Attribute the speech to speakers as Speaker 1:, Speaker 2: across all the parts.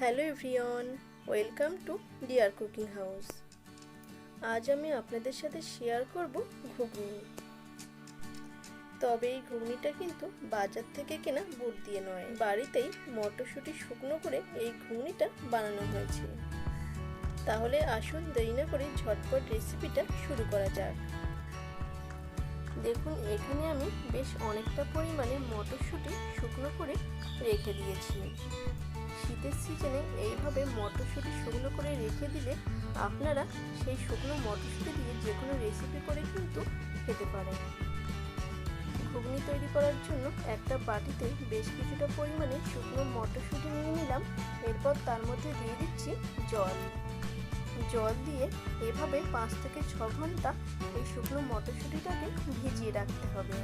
Speaker 1: Hello everyone, welcome to dear cooking house. আজ আমি আপনাদের সাথে শেয়ার করব ঘুগনি। তবে এই ঘুগনিটা কিন্তু বাজার থেকে কেনা বুট দিয়ে নয়, বাড়িতেই মটরশুঁটি শুকনো করে এই ঘুগনিটা বানানো হয়েছে। তাহলে আসুন দেরি না করে ঝটপট রেসিপিটা শুরু করা যাক। দেখুন, এখানে আমি বেশ অনেকটা পরিমাণে মটরশুঁটি শুকনো করে রেখে দিয়েছি। শীতের সিজনে এইভাবে মটরশুঁটি শুকনো করে রেখে দিলে আপনারা সেই শুকনো মটরশুঁটি দিয়ে যে কোনো রেসিপি করে কিন্তু খেতে পারেন। ঘুগনি তৈরি করার জন্য একটা বাটিতে বেশ কিছুটা পরিমাণে শুকনো মটরশুঁটি নিয়ে নিলাম। এরপর তার মধ্যে দিয়ে দিচ্ছি জল। জল দিয়ে এভাবে পাঁচ থেকে ছ ঘণ্টা এই শুকনো মটরশুঁটিটাকে ভিজিয়ে রাখতে হবে।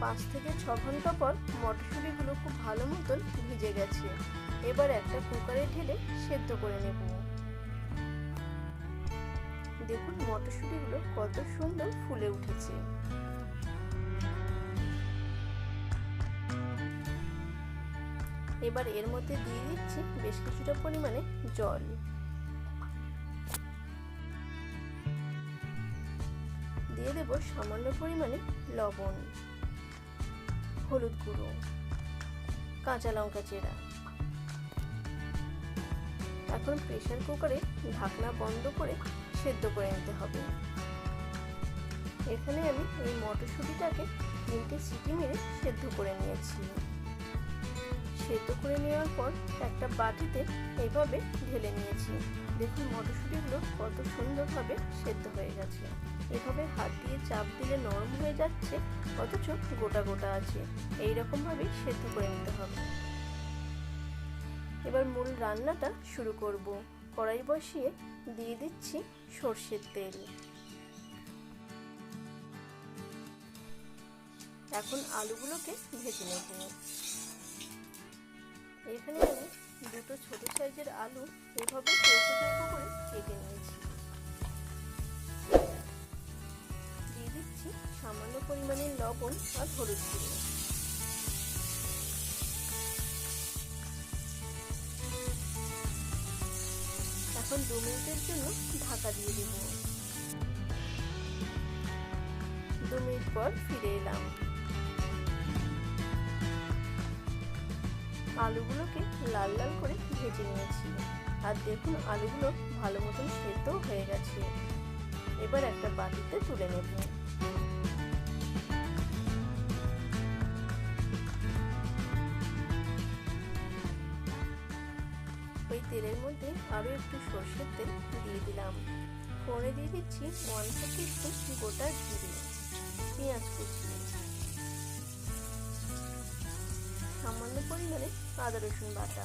Speaker 1: পাঁচ থেকে ছ ঘণ্টা পর মটরশুঁটিগুলো খুব ভালো মতন ভিজে গেছে। এবার একটা কুকারে ঢেলে সেদ্ধ করে নেব। দেখুন মটরশুঁটিগুলো কত সুন্দর ফুলে উঠেছে। এবার এর মধ্যে দিয়ে দিচ্ছি বেশ কিছুটা পরিমাণে জল। দিয়ে দেব সামান্য পরিমাণে লবণ। হলুদ গুঁড়ো, কাঁচা লঙ্কা চেরা। এখন প্রেশার কুকারে ঢাকনা বন্ধ করে সেদ্ধ করে নিতে হবে। এখানে আমি এই মটরশুঁটিটাকে তিনটে সিটি মেরে সেদ্ধ করে নিয়েছি। সেদ্ধ করে নেওয়ার পর একটা বাটিতে এইভাবে ঢেলে নিয়েছি। দেখুন মটরশুঁটিগুলো কত সুন্দরভাবে সেদ্ধ হয়ে গেছে। এভাবে হাত দিয়ে চাপ দিলে নরম হয়ে যাচ্ছে, অথচ গোটা গোটা আছে। এই রকমভাবেই সেদ্ধ করে নিতে হবে। এবার মূল রান্নাটা শুরু করব। কড়াই বসিয়ে দিয়ে দিচ্ছি সর্ষের তেল। এখন আলুগুলোকে ভেজে নেব। এখানে আমি দুটো ছোট সাইজের আলু এভাবে চৌকো চৌকো করে কেটে নিয়েছি। দিয়ে দিচ্ছি সামান্য পরিমাণে লবণ আর হলুদ গুঁড়ো। এখন দু মিনিটের জন্য ঢাকা দিয়ে দেব। দু মিনিট পর ফিরে এলাম। আলুগুলোকে লাল লাল করে ভেজে নিয়েছি। আর দেখুন, আলুগুলো ভালো মতন সেদ্ধ হয়ে গেছে। এবার একটা বাটিতে তুলে নেব। ওই তেলের মধ্যে আরও একটু সর্ষের তেল দিয়ে দিলাম। ফোড়নে দিয়ে দিচ্ছি ওয়ান থেকে স্পুন গোটা জিরে। পেঁয়াজ কুচি। পরিমাণে আদা, রসুন বাটা।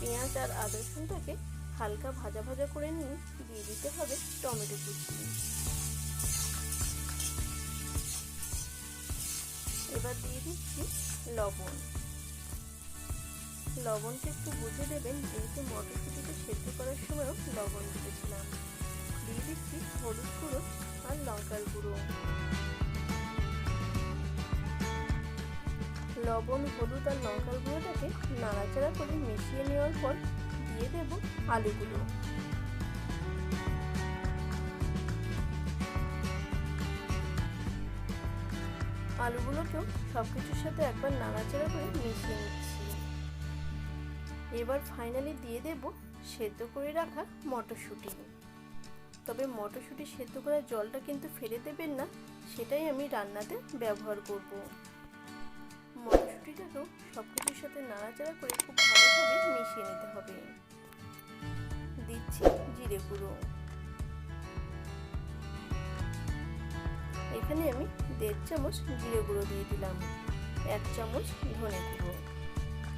Speaker 1: পেঁয়াজ আর আদা, রসুনটাকে হালকা ভাজা ভাজা করে নিয়ে দিয়ে দিতে হবে টমেটো কুচি। এবার দিয়ে দিচ্ছি লবণ। লবণটা একটু বুঝে দেবেন, যেহেতু মটরশুটিতে সেদ্ধ করার সময়ও লবণ দিয়েছিলাম। দিয়ে দিচ্ছি হলুদ গুঁড়ো আর লঙ্কার গুঁড়ো। লবণ, হলুদ আর লঙ্কার গুঁড়োটাকে নাড়াচাড়া করে মিশিয়ে নেওয়ার পর দিয়ে দেব আলুগুলো। আলুগুলোকেও সব কিছুর সাথে একবার নাড়াচাড়া করে মিশিয়ে নিচ্ছি। এবার ফাইনালি দিয়ে দেব সেদ্ধ করে রাখা মটরশুঁটি। তবে মটরশুঁটি সেদ্ধ করার জলটা কিন্তু ফেলে দেবেন না, সেটাই আমি রান্নাতে ব্যবহার করব। মটরশুঁটিটাকেও সব কিছুর সাথে নাড়াচাড়া করে খুব ভালোভাবে মিশিয়ে নিতে হবে। দিচ্ছি জিরে গুঁড়ো। এখানে আমি দেড় চামচ জিরে গুঁড়ো দিয়ে দিলাম, এক চামচ ধনে গুঁড়ো।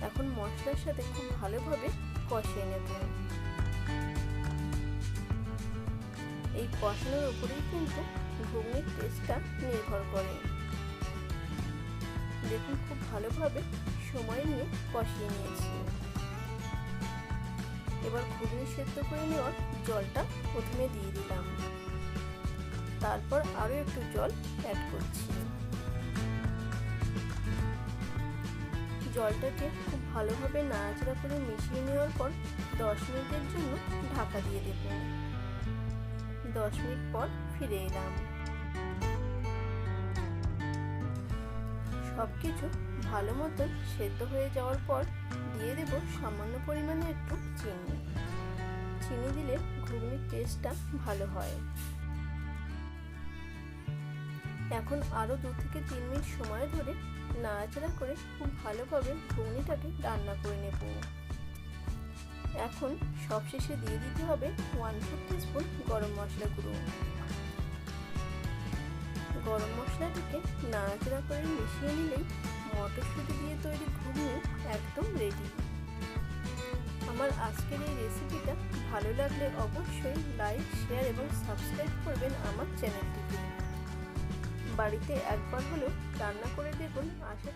Speaker 1: এখন মশলার সাথে খুব ভালোভাবে কষিয়ে নেব। এই কষানোর উপরেই কিন্তু ঘুগনির টেস্টটা নির্ভর করে। দেখুন খুব ভালোভাবে সময় নিয়ে কষিয়ে নিয়েছি। এবার ঘুগনি সেদ্ধ করে নেওয়ার জলটা প্রথমে দিয়ে দিলাম। তারপর আরও একটু জল অ্যাড করছি। জলটাকে খুব ভালোভাবে নাড়াচাড়া করে মিশিয়ে নেওয়ার পর দশ মিনিটের জন্য ঢাকা দিয়ে দেব। দশ মিনিট পর ফিরে এলাম। সব কিছু ভালো মতন সেদ্ধ হয়ে যাওয়ার পর দিয়ে দেব সামান্য পরিমাণে একটু চিনি। চিনি দিলে ঘুগনির টেস্টটা ভালো হয়। এখন আরও দু থেকে তিন মিনিট সময় ধরে নাড়াচাড়া করে খুব ভালোভাবে ঘুগনিটাকে রান্না করে নেব। এখন সবশেষে দিয়ে দিতে হবে ওয়ান ফোর স্পুন গরম মশলা গুঁড়ো। মশলাটাকে নাড়াচাড়া করে মিশিয়ে নিলেই মটরশুঁটি দিয়ে তৈরি ঘুগনি একদম রেডি আমার আজকের এই রেসিপিটা ভালো লাগলে অবশ্যই লাইক শেয়ার এবং সাবস্ক্রাইব করবেন আমার চ্যানেলটিকে বাড়িতে একবার হলেও রান্না করে দেখুন, আশা